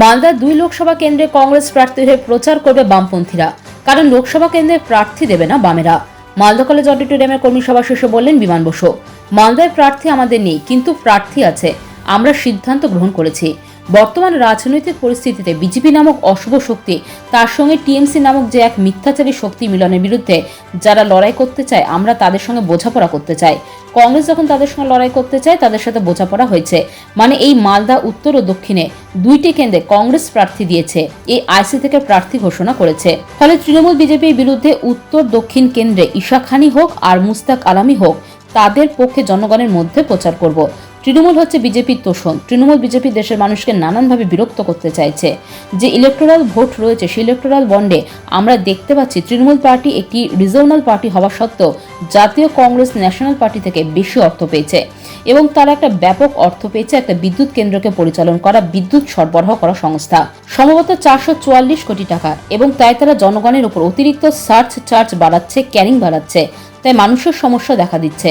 মালদার দুই লোকসভা কেন্দ্রে কংগ্রেস প্রার্থী হয়ে প্রচার করবে বামপন্থীরা। কারণ লোকসভা কেন্দ্রে প্রার্থী দেবে না বামেরা। মালদা কলেজ অডিটোরিয়ামের কর্মী সভা শেষে বললেন বিমান বসু, মালদায় প্রার্থী আমাদের নেই, কিন্তু প্রার্থী আছে। আমরা সিদ্ধান্ত গ্রহণ করেছি। বর্তমান রাজনৈতিক পরিস্থিতিতে বিজেপি নামক অশুভ শক্তি, তার সঙ্গে টিএমসি নামক যে এক মিথ্যাচারী শক্তি মিলনের বিরুদ্ধে যারা লড়াই করতে চায়, আমরা তাদের সঙ্গে বোঝাপড়া করতে চাই। কংগ্রেস যখন তাদের সঙ্গে লড়াই করতে চায়, তাদের সাথে বোঝাপড়া হয়েছে। মানে এই মালদা উত্তর ও দক্ষিণে দুইটি কেন্দ্রে কংগ্রেস প্রার্থী দিয়েছে, এই আইসি থেকে প্রার্থী ঘোষণা করেছে। ফলে তৃণমূল বিজেপির বিরুদ্ধে উত্তর দক্ষিণ কেন্দ্রে ঈশা খানি হোক আর মুস্তাক আলামি হোক, তাদের পক্ষে জনগণের মধ্যে প্রচার করব। তৃণমূল হচ্ছে বিজেপির তোষণ। তৃণমূল বিজেপি দেশের মানুষকে নানানভাবে বিরক্ত করতে চাইছে। যে ইলেকটোরাল ভোট রয়েছে, সেই ইলেকটোরাল বন্ডে আমরা দেখতে পাচ্ছি তৃণমূল পার্টি একটি রিজনাল পার্টি হওয়া সত্ত্বেও জাতীয় কংগ্রেস ন্যাশনাল পার্টি থেকে বেশি অর্থ পেয়েছে এবং তারা একটা ব্যাপক অর্থ পেয়েছে একটা বিদ্যুৎ কেন্দ্রকে পরিচালন করা, বিদ্যুৎ সরবরাহ করা সংস্থা। সম্ভবত চারশো চুয়াল্লিশ কোটি টাকা এবং তাই তারা জনগণের উপর অতিরিক্ত সার্চ চার্জ বাড়াচ্ছে ক্যারিং বাড়াচ্ছে। তাই মানুষের সমস্যা দেখা দিচ্ছে।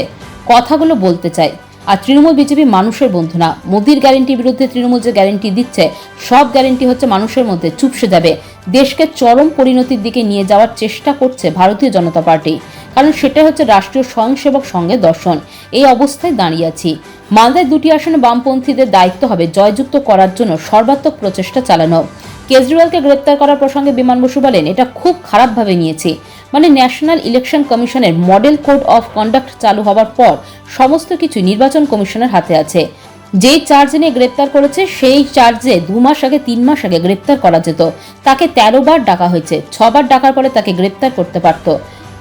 কথাগুলো বলতে চাই আর তৃণমূল বিজেপি মানুষের বন্ধু না। মোদির গ্যারেন্টির বিরুদ্ধে তৃণমূল যে গ্যারেন্টি দিচ্ছে, সব গ্যারেন্টি হচ্ছে মানুষের মধ্যে চুপসে যাবে। দেশকে চরম পরিণতির দিকে নিয়ে যাওয়ার চেষ্টা করছে ভারতীয় জনতা পার্টি। কারণ সেটা হচ্ছে রাষ্ট্রীয় স্বয়ংসেবক সঙ্গে দর্শন। এই অবস্থায় দাঁড়িয়ে আছি। মালদায় দুটি আসনে বামপন্থীদের দায়িত্ব হবে জয়যুক্ত করার জন্য সর্বাত্মক প্রচেষ্টা চালানো। কেজরিওয়ালকে গ্রেপ্তার করার প্রসঙ্গে বিমান বসু বলেন, এটা খুব খারাপভাবে নিয়েছি। মানে ন্যাশনাল ইলেকশন কমিশনের মডেল কোড অফ কন্ডাক্ট চালু হওয়ার পর সমস্ত কিছু নির্বাচন কমিশনের হাতে আছে। যেই চার্জ নিয়ে গ্রেপ্তার করেছে, সেই চার্জে দু মাস আগে, তিন মাস আগে গ্রেপ্তার করা যেত। তাকে তেরো বার ডাকা হয়েছে। ছবার ডাকার পরে তাকে গ্রেপ্তার করতে পারত।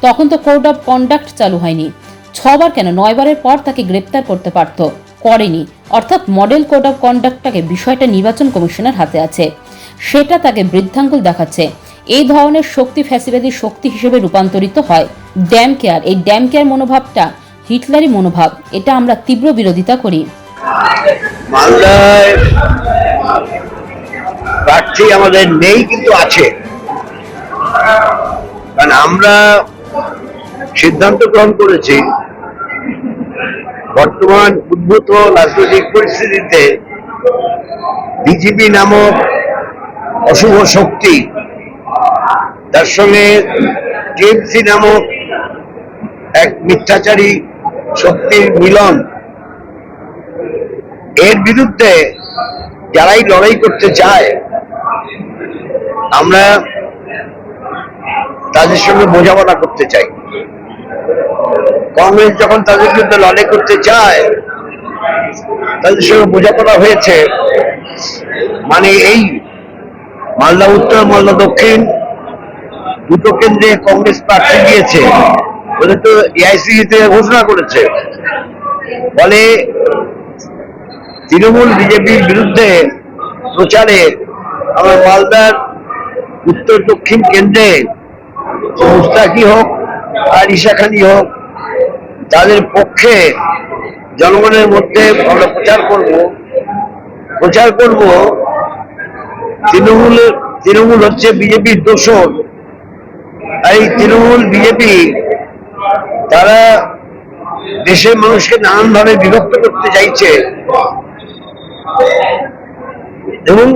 তখন তো কোড অফ কন্ডাক্ট চালু হয়নি। ছবার কেন? নয়বারের পর তাকে গ্রেপ্তার করতে পারত। করেনি। অর্থাৎ মডেল কোড অফ কন্ডাক্টটাকে বিষয়টা নির্বাচন কমিশনের হাতে আছে। সেটা তাকে বৃদ্ধাঙ্গুল দেখাচ্ছে। এই ধরনের শক্তি ফ্যাসিবাদী শক্তি হিসেবে রূপান্তরিত হয়। ড্যাম কেয়ার, এই ড্যাম কেয়ার মনোভাবটা হিটলারি মনোভাব, এটা আমরা তীব্র বিরোধিতা করি। প্রার্থী আমাদের নেই কিন্তু আছে। কারণ আমরা সিদ্ধান্ত গ্রহণ করেছি, বর্তমান উদ্ভূত রাজনৈতিক পরিস্থিতিতে বিজেপি নামক অশুভ শক্তি। তার সঙ্গে টিএমসি নামক এক মিথ্যাচারী শক্তির মিলন। এর বিরুদ্ধে যারাই লড়াই করতে চায়, আমরা তাদের সঙ্গে বোঝাপড়া করতে চাই। কংগ্রেস যখন তাদের বিরুদ্ধে লড়াই করতে চায়, তাদের সঙ্গে বোঝাপড়া হয়েছে। মানে এই মালদা উত্তর, মালদা দক্ষিণ, দুটো কেন্দ্রে কংগ্রেস প্রার্থী দিয়েছে ওদের তো এআইসি ঘোষণা করেছে। ফলে তৃণমূল বিজেপির বিরুদ্ধে প্রচারে আমার মালদার উত্তর দক্ষিণ কেন্দ্রে মুস্তাকি হোক আর ঈশাখানি হোক, তাদের পক্ষে জনগণের মধ্যে আমরা প্রচার করব। প্রচার করব তৃণমূলের, তৃণমূল হচ্ছে বিজেপির দোষর। এই তৃণমূল, বিজেপি, তারা দেশের মানুষকে নানানভাবে বিভক্ত করতে চাইছে। এবং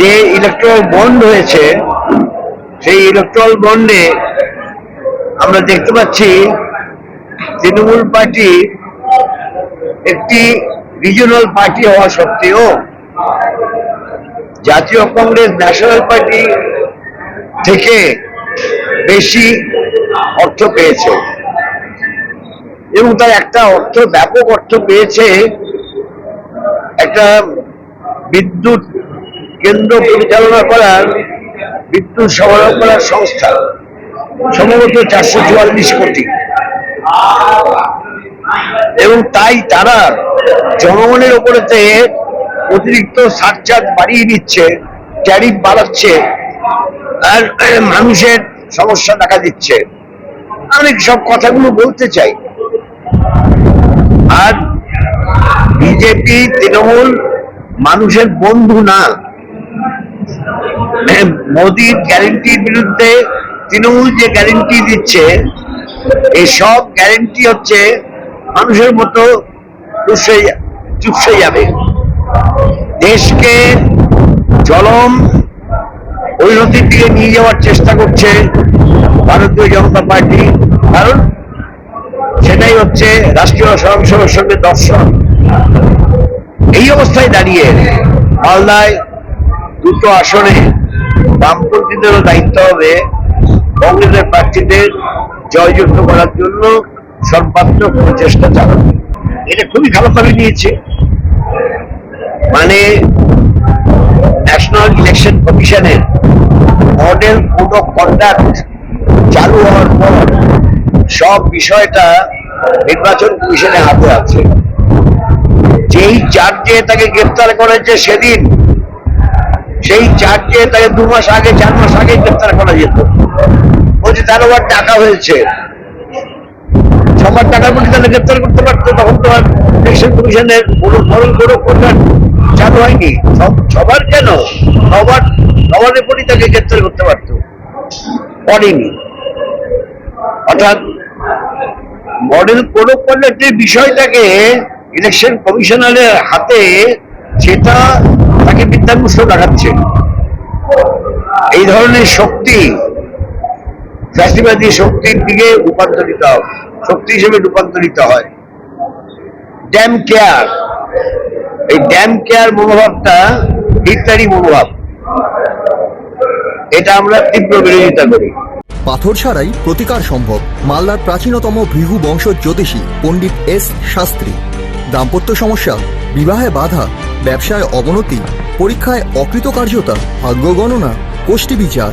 যে ইলেকট্রাল বন্ড হয়েছে, সেই ইলেকট্রাল বন্ডে আমরা দেখতে পাচ্ছি তৃণমূল পার্টি একটি রিজনাল পার্টি হওয়া সত্ত্বেও জাতীয় কংগ্রেস ন্যাশনাল পার্টি থেকে বেশি অর্থ পেয়েছে। এবং তার একটা অর্থ, ব্যাপক অর্থ পেয়েছে একটা বিদ্যুৎ কেন্দ্র পরিচালনা করার বিদ্যুৎ সরবরাহ করার সংস্থা, সম্ভবত চারশো চুয়াল্লিশ কোটি। এবং তাই তারা জনগণের উপরেতে অতিরিক্ত সারচার্জ বাড়িয়ে দিচ্ছে, ট্যারিফ বাড়াচ্ছে, আর মানুষের সমস্যা দেখা দিচ্ছে। আমি সব কথাগুলো বলতে চাই। আর বিজেপি, তৃণমূল মানুষের বন্ধু না। মোদির গ্যারেন্টির বিরুদ্ধে তৃণমূল যে গ্যারেন্টি দিচ্ছে এই সব গ্যারেন্টি হচ্ছে মানুষের মতো চুপসে যাবে। দেশকে চরম পরিণতির দিকে নিয়ে যাওয়ার চেষ্টা করছে ভারতীয় জনতা পার্টি। কারণ সেটাই হচ্ছে রাষ্ট্রীয় স্বয়ংসেবক সঙ্গে দর্শন। এই অবস্থায় দাঁড়িয়ে মালদায় দুটো আসনে বামপন্থীদেরও দায়িত্ব হবে কংগ্রেসের প্রার্থীদের জয়যুক্ত করার জন্য সর্বাত্মক প্রচেষ্টা চালাবে এটা খুবই খারাপভাবে নিয়েছে। মানে ন্যাশনাল ইলেকশন কমিশনের মডেল কোড অফ কন্ডাক্ট চালু হওয়ার পর সব বিষয়টা নির্বাচন কমিশনের হাতে আছে। যেই চার্জে তাকে গ্রেপ্তার করেছে সেদিন, সেই চার্জে তাকে দু মাস আগে, চার মাস আগে গ্রেপ্তার করা যেত। বলছে, তার আবার টাকা হয়েছে। সবার টাকার মধ্যে তাহলে গ্রেপ্তার করতে পারতো, তখন তো আর ইলেকশন কমিশনের কোনো মরণ কোনো কন্ডাক্ট চালু হয়নি। সবার কেন? সবার সবার উপরই তাকে গ্রেপ্তার করতে পারতো। করেনি। অর্থাৎ মডেল কোড অফ কন্ডাক্টের বিষয়টাকে ইলেকশন কমিশনারের হাতে সেটা তাকে বিদ্যাভূষণ দেখাচ্ছে। এই ধরনের শক্তি ফ্যাসিবাদী শক্তির দিকে রূপান্তরিত হয় শক্তি হিসেবে রূপান্তরিত হয়। ড্যাম কেয়ার এই ড্যাম কেয়ার মনোভাবটা হিটলারি মনোভাব। এটা আমরা তীব্র বিরোধিতা করি। পাথর ছাড়াই প্রতিকার সম্ভব। মালদার প্রাচীনতম ভৃহু বংশ জ্যোতিষী পণ্ডিত এস শাস্ত্রী। দাম্পত্য সমস্যা, বিবাহে বাধা, ব্যবসায় অবনতি, পরীক্ষায় অকৃতকার্যতা, ভাগ্য গণনা গোষ্ঠী বিচার।